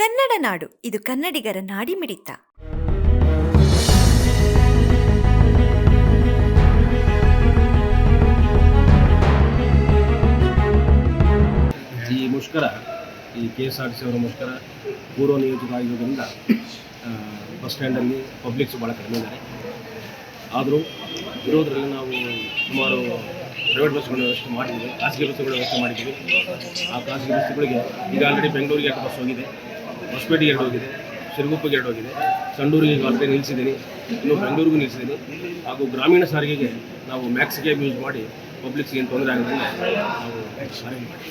ಕನ್ನಡ ನಾಡು, ಇದು ಕನ್ನಡಿಗರ ನಾಡಿ ಮಿಡಿತ. ಈ ಮುಷ್ಕರ, ಈ K S R T C ಅವರ ಮುಷ್ಕರ ಪೂರ್ವ ನಿಯೋಜಿತ ಆಗಿರೋದ್ರಿಂದ ಬಸ್ ಸ್ಟ್ಯಾಂಡಲ್ಲಿ ಪಬ್ಲಿಕ್ಸ್ ಭಾಳ ಕಡಿಮೆ ಇದ್ದಾರೆ. ಆದರೂ ಇರೋದ್ರಲ್ಲಿ ನಾವು ಸುಮಾರು ಪ್ರೈವೇಟ್ ಬಸ್ಗಳ ವ್ಯವಸ್ಥೆ ಮಾಡಿದ್ದೀವಿ ಖಾಸಗಿ ಬಸ್ಸುಗಳ ವ್ಯವಸ್ಥೆ ಮಾಡಿದ್ದೀವಿ. ಆ ಖಾಸಗಿ ಬಸ್ಸುಗಳಿಗೆ ಈಗ ಆಲ್ರೆಡಿ ಬೆಂಗಳೂರಿಗೆ ಎರಡು ಬಸ್ ಹೋಗಿದೆ? ಹೊಸಪೇಟೆಗೆ ಎರಡು ಹೋಗಿದೆ ಸಿರುಗುಪ್ಪಿಗೆ ಎರಡು ಹೋಗಿದೆ ಸಂಡೂರಿಗೆ ಈಗ ಆಲ್ರೆಡಿ ನಿಲ್ಲಿಸಿದ್ದೀನಿ, ಇನ್ನು ಬೆಂಗಳೂರಿಗೂ ನಿಲ್ಲಿಸಿದ್ದೀನಿ. ಹಾಗೂ ಗ್ರಾಮೀಣ ಸಾರಿಗೆಗೆ ನಾವು ಮ್ಯಾಕ್ಸ್ ಕ್ಯಾಬ್ ಯೂಸ್ ಮಾಡಿ ಪಬ್ಲಿಕ್ಸ್ಗೆ ಏನು ತೊಂದರೆ ಆಗಿದೆ ನಾವು ಸಾರಿಗೆ ಮಾಡಿ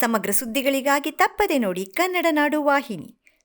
ಸಮಗ್ರ ಸುದ್ದಿಗಳಿಗಾಗಿ ತಪ್ಪದೆ ನೋಡಿ ಕನ್ನಡ ನಾಡು ವಾಹಿನಿ.